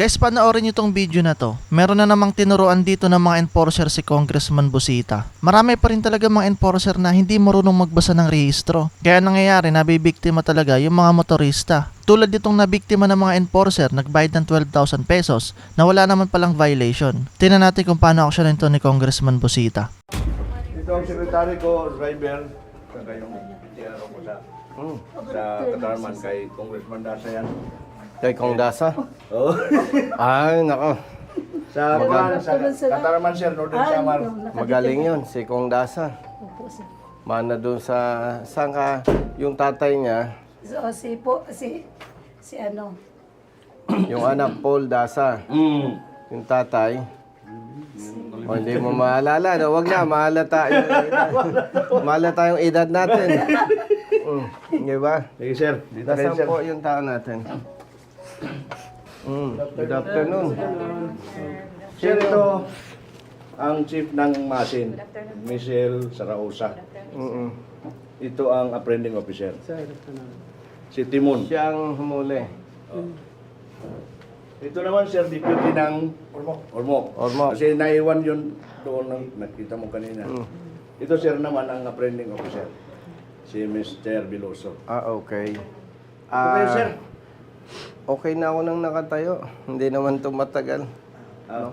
Guys, panoorin nyo tong video na to. Meron na namang tinuruan dito ng mga enforcer si Congressman Busita. Marami pa rin talaga mga enforcer na hindi marunong magbasa ng rehistro. Kaya nangyayari, nabibiktima talaga yung mga motorista. Tulad ditong nabiktima ng mga enforcer, nagbayad ng 12,000 pesos na wala naman palang violation. Tingnan natin kung paano aksyonan ito ni Congressman Busita. Ito ang sekretary ko, driver, saka yung tiyaro ko sa, sa Katarman kay Congressman Dasa yan. Kay Kong Dasa? Oh. Ay, nako. sa Kuan, sa Katarman sir, Northern Samar. Magaling yun, si Kong Dasa. Mana doon sa... Saan ka? Yung tatay niya, So, si po, si, si ano, yung anak Paul Dasa. Yung tatay. O, hindi mo maalala. No? Huwag na, mahalata yung edad. Mahalata yung edad natin. Mm. Di ba? Sige sir, dito kayo Nasaan sir. po yung tao natin? Mm. Good afternoon. Sir, ito ang chief ng Masin, Michelle Sarausa. Mm-mm. Ito ang apprehending officer. Si Timon. Siya ang humuli. Ito naman sir, deputy ng Ormoc. Ormoc. Ormoc. Kasi naiwan yun doon ng nakita mo kanina. Ito sir naman ang apprehending officer. Si Mr. Biloso. Ah, okay. Okay, Ah, sir. Okay na ako nang nakatayo. Hindi naman to matagal. Ah,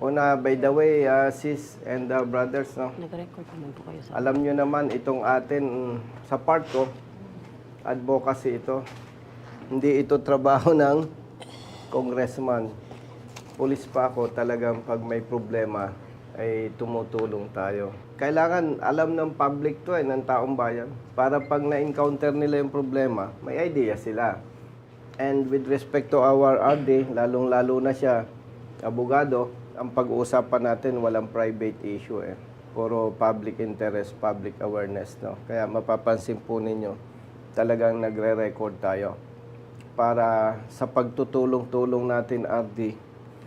Una, by the way, ah, sis and ah, brothers, no? Nag-record naman po kayo sa... Alam nyo naman, itong atin, mm, sa part ko, advocacy ito. Hindi ito trabaho ng congressman. Pulis pa ako, talagang pag may problema, ay tumutulong tayo. Kailangan alam ng public to eh, ng taong bayan. Para pag na-encounter nila yung problema, may idea sila. And with respect to our RD, lalong-lalo na siya, abogado, ang pag-uusapan natin walang private issue eh. Puro public interest, public awareness, no? Kaya mapapansin po ninyo, talagang nagre-record tayo. Para sa pagtutulong-tulong natin, RD,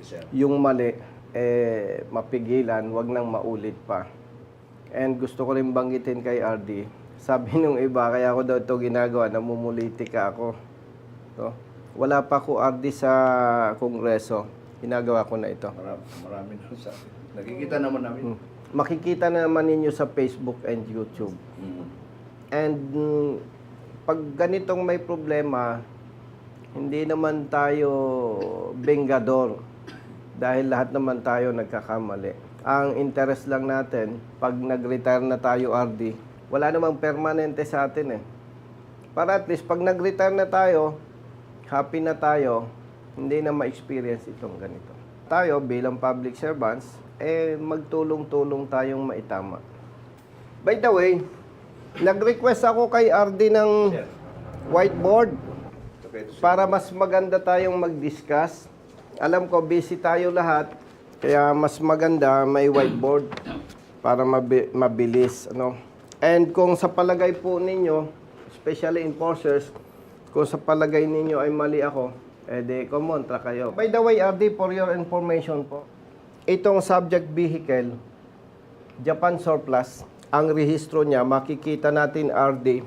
yes, sir. yung mali, eh, mapigilan, wag nang maulit pa. And gusto ko rin banggitin kay RD, sabi nung iba, kaya ako daw ito ginagawa, namumulitika ako. To. Wala pa ako RD sa kongreso, ginagawa ko na ito. Marami, marami na sa Nakikita naman namin. Hmm. Makikita na naman ninyo sa Facebook and YouTube. Mm. And mm, pag ganitong may problema, hindi naman tayo bengador dahil lahat naman tayo nagkakamali. Ang interest lang natin, pag nag-retire na tayo RD, wala namang permanente sa atin eh. Para at least pag nag-retire na tayo, happy na tayo, hindi na ma-experience itong ganito. Tayo bilang public servants, eh magtulong-tulong tayong maitama. By the way, nag-request ako kay RD ng whiteboard para mas maganda tayong mag-discuss. Alam ko busy tayo lahat, kaya mas maganda may whiteboard para mabi- mabilis, ano. And kung sa palagay po ninyo, especially enforcers, kung sa palagay ninyo ay mali ako, eh di kumontra kayo. By the way, RD, for your information po, itong subject vehicle, Japan surplus, ang rehistro niya, makikita natin RD,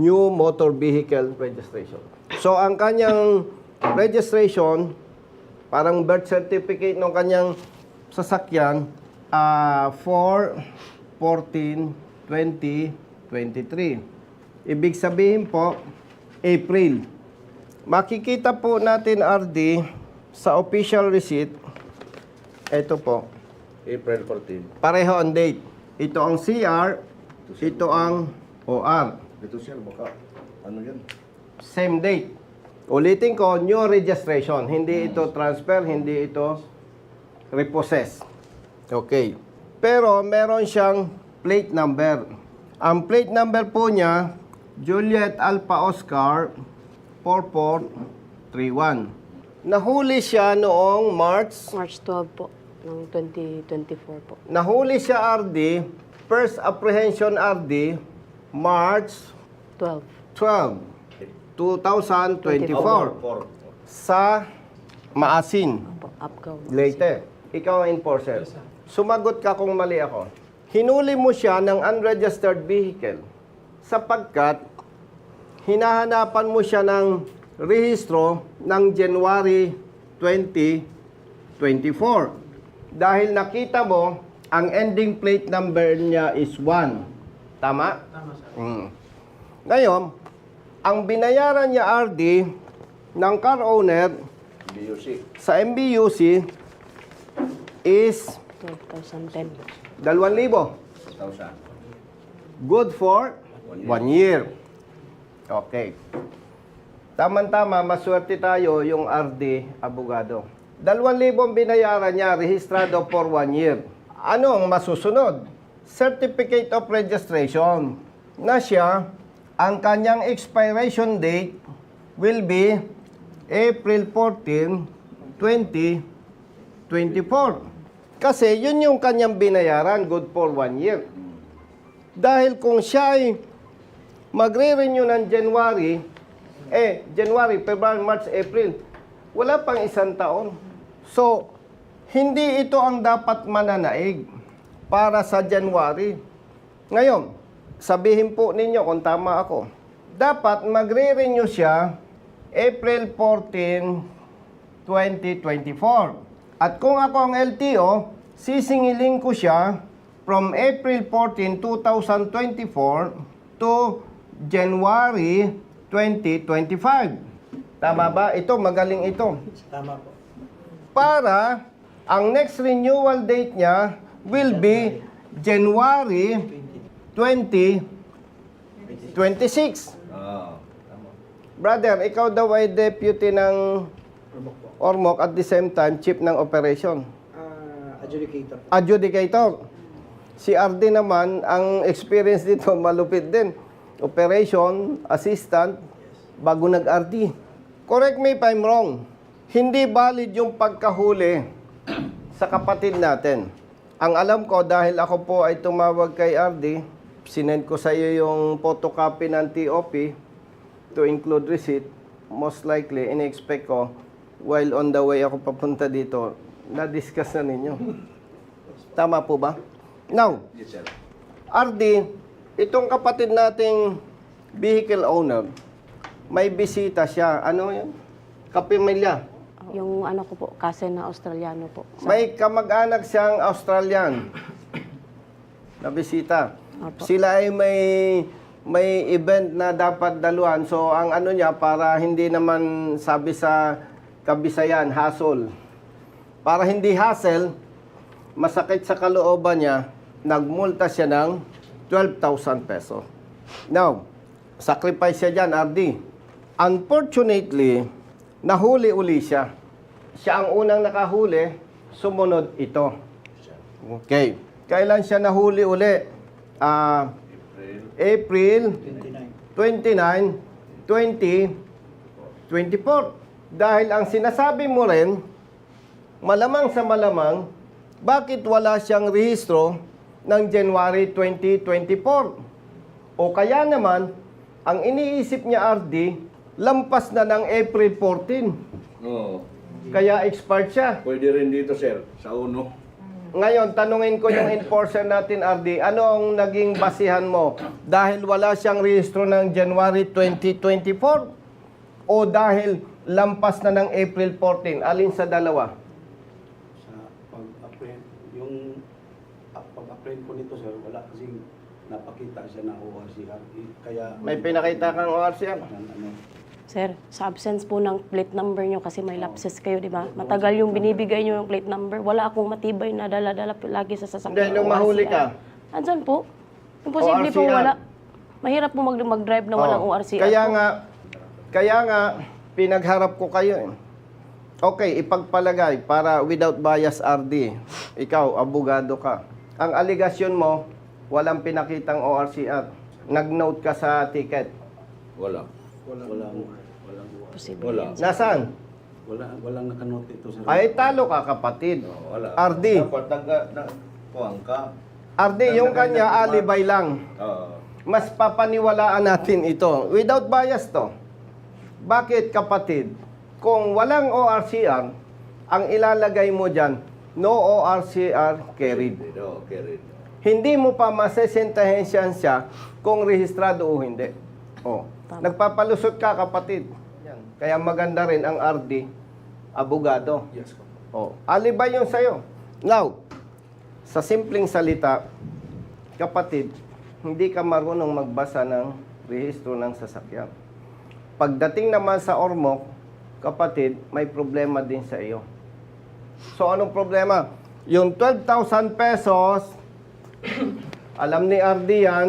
New Motor Vehicle Registration. So, ang kanyang registration, parang birth certificate ng kanyang sasakyan, ah 4, 14, 20, 23. Ibig sabihin po, April. Makikita po natin, RD, sa official receipt, ito po, April 14. pareho ang date. Ito ang CR, ito ang OR. Ito sir, baka ano yan? Same date. Ulitin ko, new registration. Hindi ito transfer, hindi ito repossess. Okay. Pero meron siyang plate number. Ang plate number po niya, Juliet Alpha Oscar 4431. Nahuli siya noong March March 12 po, ng 2024 po. Nahuli siya RD, first apprehension RD, March 12. 12, 2024 Four. sa Maasin, Po, Apgaw. Leyte. Ikaw ang enforcer. Sumagot ka kung mali ako. Hinuli mo siya ng unregistered vehicle sapagkat hinahanapan mo siya ng rehistro ng January 2024. Dahil nakita mo, ang ending plate number niya is 1. Tama? Tama, sir. Ngayon, ang binayaran niya RD ng car owner BUC. sa MBUC is 12,010. 2,000. 1,000. Good for one year. Okay. Tama-tama, maswerte tayo yung RD abogado. 2,000 binayaran niya, rehistrado for one year. Ano ang masusunod? Certificate of Registration na siya, ang kanyang expiration date will be April 14, 2024. Kasi yun yung kanyang binayaran, good for one year. Dahil kung siya ay magre-renew ng January, eh, January, February, March, April, wala pang isang taon. So, hindi ito ang dapat mananaig para sa January. Ngayon, sabihin po ninyo kung tama ako. Dapat magre-renew siya April 14, 2024. At kung ako ang LTO, sisingiling ko siya from April 14, 2024 to January 2025. Tama ba? Ito, magaling ito. Tama po. Para ang next renewal date niya will be January 2026. Ah, tama. Brother, ikaw daw ay deputy ng. Ormoc at the same time chief ng operation. Ah, adjudicator. Adjudicator. Si RD naman, ang experience dito malupit din. Operation, assistant, bago nag-RD. Correct me if I'm wrong. Hindi valid yung pagkahuli sa kapatid natin. Ang alam ko, dahil ako po ay tumawag kay RD, sinend ko sa iyo yung photocopy ng TOP to include receipt. Most likely, in-expect ko, while on the way ako papunta dito, na-discuss na ninyo. Tama po ba? Now, Yes, sir. RD, itong kapatid nating vehicle owner, may bisita siya. Ano yun? Kapimilya. Yung ano ko po, cousin na Australiano po. May kamag-anak siyang Australian na bisita. Opo. Sila ay may may event na dapat daluhan. So, ang ano niya, para hindi naman sabi sa kabisayan, hassle. Para hindi hassle, masakit sa kalooban niya, nagmulta siya ng 12,000 peso. Now, sacrifice siya dyan, RD. Unfortunately, nahuli uli siya. Siya ang unang nakahuli, sumunod ito. Okay. Kailan siya nahuli uli? Ah, April. April 29, 2024. Dahil ang sinasabi mo rin, malamang sa malamang, bakit wala siyang rehistro ng January 2024? O kaya naman, ang iniisip niya RD, lampas na ng April 14. Oo. Kaya expired siya. Pwede rin dito, sir. Sa uno. Ngayon, tanungin ko yung enforcer natin, RD, ano ang naging basihan mo? Dahil wala siyang rehistro ng January 2024? O dahil lampas na ng April 14? Alin sa dalawa? Sa pag-apprehend, yung pag-apprehend ko nito sir, wala kasing napakita siya na ORCR. Eh, Kaya... May pinakita kang ORCR? Ano, ano, Sir, sa absence po ng plate number nyo kasi may lapses kayo, di ba? Matagal yung binibigay nyo yung plate number. Wala akong matibay na dala-dala lagi sa sasakyan. Hindi, nung mahuli ka? Andyan po. Imposible po ORCR. wala. Mahirap po mag- mag-drive na walang Oh, ORCR Kaya po. nga, kaya nga, pinagharap ko kayo eh. Okay, ipagpalagay para without bias RD. Ikaw, abogado ka. Ang aligasyon mo, walang pinakitang ORCR. Nag-note ka sa ticket. Wala. walang, walang, walang, Posible Wala. yan. Nasaan? walang, walang nakanote ito sir. Ay, talo ka kapatid. Oo, wala. RD. Dapat nagka, na, kuwang ka. RD, yung kanya alibay lang. Oo. Mas papaniwalaan natin ito. Without bias to. Bakit kapatid? Kung walang ORCR, ang ilalagay mo dyan, no ORCR carried. Dito, carried. Hindi mo pa masesentahin siya kung rehistrado o hindi. Oh. Tama. Nagpapalusot ka kapatid. Yan. Kaya maganda rin ang RD, abogado. Yes po. Oh, alibay yung sa'yo. Now, sa simpleng salita, kapatid, hindi ka marunong magbasa ng rehistro ng sasakyan. Pagdating naman sa Ormoc, kapatid, may problema din sa iyo. So, anong problema? Yung 12,000 pesos, alam ni RD yan,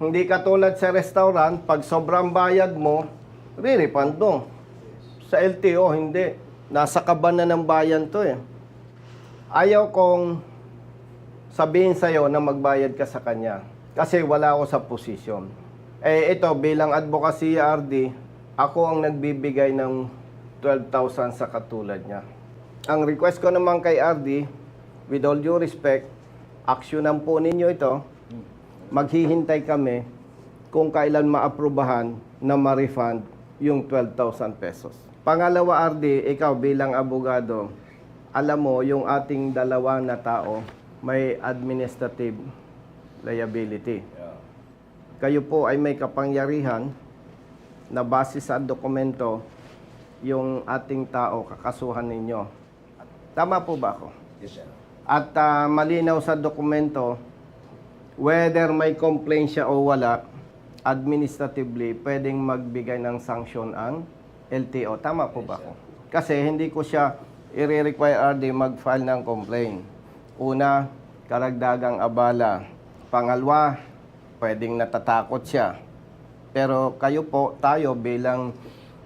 hindi katulad sa restaurant, pag sobrang bayad mo, re-refund mo. Sa LTO, hindi. Nasa kaban na ng bayan to eh. Ayaw kong sabihin sa'yo na magbayad ka sa kanya. Kasi wala ako sa posisyon. Eh ito, bilang advocacy RD, ako ang nagbibigay ng 12,000 sa katulad niya. Ang request ko naman kay RD, with all due respect, aksyonan po ninyo ito. Maghihintay kami kung kailan maaprubahan na ma-refund yung 12,000 pesos. Pangalawa, RD, ikaw bilang abogado, alam mo, yung ating dalawa na tao, may administrative liability. Kayo po ay may kapangyarihan na base sa dokumento yung ating tao kakasuhan ninyo. Tama po ba ako? Yes, sir. At ah, malinaw sa dokumento, whether may complaint siya o wala, administratively, pwedeng magbigay ng sanction ang LTO. Tama po ba ako? Kasi hindi ko siya i-require RD mag-file ng complaint. Una, karagdagang abala. Pangalawa, pwedeng natatakot siya. Pero kayo po, tayo bilang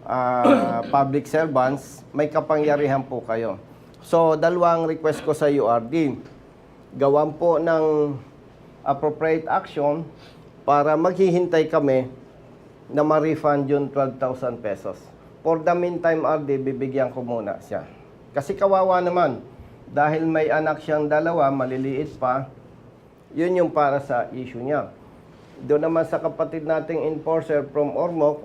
ah, public servants, may kapangyarihan po kayo. So, dalawang request ko sa URD. Gawan po ng appropriate action para maghihintay kami na ma-refund yung 12,000 pesos. For the meantime, RD, bibigyan ko muna siya. Kasi kawawa naman, dahil may anak siyang dalawa, maliliit pa, yun yung para sa issue niya. Doon naman sa kapatid nating enforcer from Ormoc,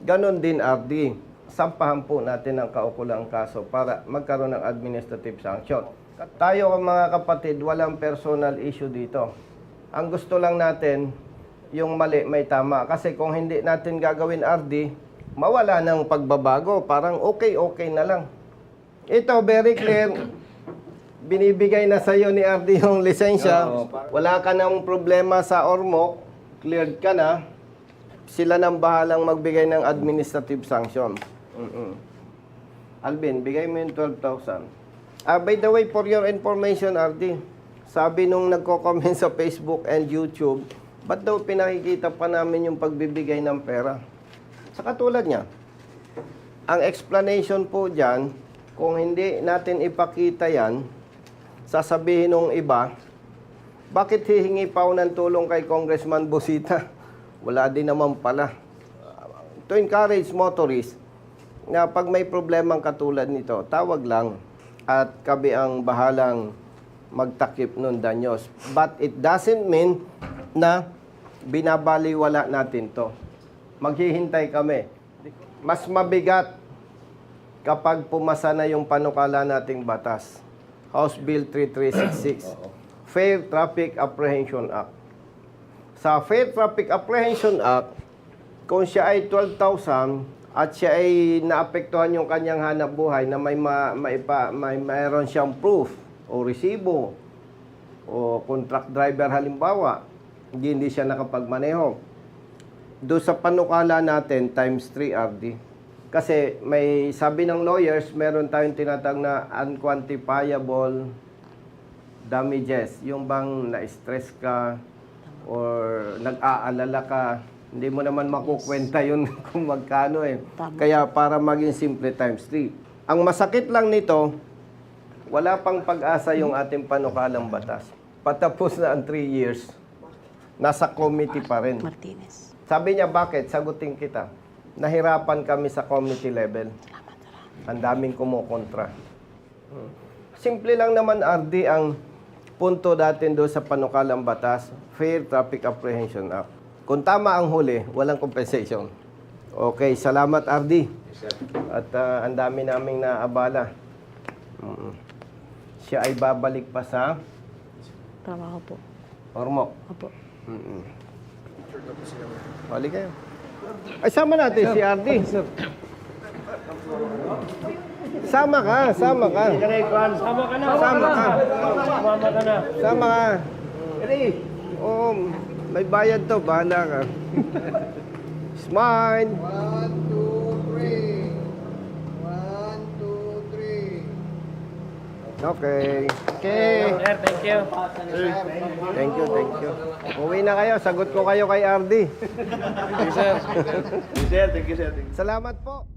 ganon din RD. Sampahan po natin ang kaukulang kaso para magkaroon ng administrative sanction. Tayo mga kapatid, walang personal issue dito. Ang gusto lang natin, yung mali may tama. Kasi kung hindi natin gagawin RD, mawala ng pagbabago. Parang okay-okay na lang. Ito, very clear. Binibigay na sa'yo ni RD yung lisensya. Wala ka ng problema sa Ormoc. Cleared ka na. Sila nang bahalang magbigay ng administrative sanction. Mm-mm. Alvin, bigay mo yung 12,000. Ah, by the way, for your information, RD, sabi nung nagko-comment sa Facebook and YouTube, ba't daw pinakikita pa namin yung pagbibigay ng pera? Sa katulad niya, ang explanation po dyan, kung hindi natin ipakita yan, sasabihin ng iba, bakit hihingi pa ng tulong kay Congressman Busita? Wala din naman pala. To encourage motorists na pag may problemang katulad nito, tawag lang at kabi ang bahalang magtakip nun danyos. But it doesn't mean na binabaliwala natin to. Maghihintay kami. Mas mabigat kapag pumasa na yung panukala nating batas. House Bill 3366. Fair Traffic Apprehension Act. Sa Fair Traffic Apprehension Act, kung siya ay 12,000 at siya ay naapektuhan yung kanyang hanap buhay na may, ma, may, pa, may mayroon siyang proof o resibo o contract driver halimbawa, hindi, hindi siya nakapagmaneho. Doon sa panukala natin, times 3 RD. Kasi may sabi ng lawyers, meron tayong tinatag na unquantifiable damages. Yung bang na-stress ka or nag-aalala ka, hindi mo naman makukwenta yun kung magkano eh. Tama. Kaya para maging simple times 3. Ang masakit lang nito, wala pang pag-asa yung ating panukalang batas. Patapos na ang 3 years, nasa committee pa rin. Martinez. Sabi niya, bakit? Sagutin kita. Nahirapan kami sa committee level. Ang daming kumukontra. Hmm. Simple lang naman, RD, ang punto natin doon sa panukalang batas, Fair Traffic Apprehension Act. Kung tama ang huli, walang compensation. Okay, salamat, RD. Yes, sir. At ah, ang dami naming naabala. Mm. Siya ay babalik pa sa Trabaho po. Ormoc. Opo. Mm-mm. Hali kayo. Ay, sama natin si RD. Sama ka, sama ka. Sama ka na. Sama ka. Sama ka. Oo, may bayad to, bahala ka. Smile. One, two, three. One, two, three. Okay. Okay. Sir, thank you. Thank you, thank you. Uwi na kayo, sagot ko kayo kay RD. Thank you, sir. Thank you, sir. Thank you. Salamat po.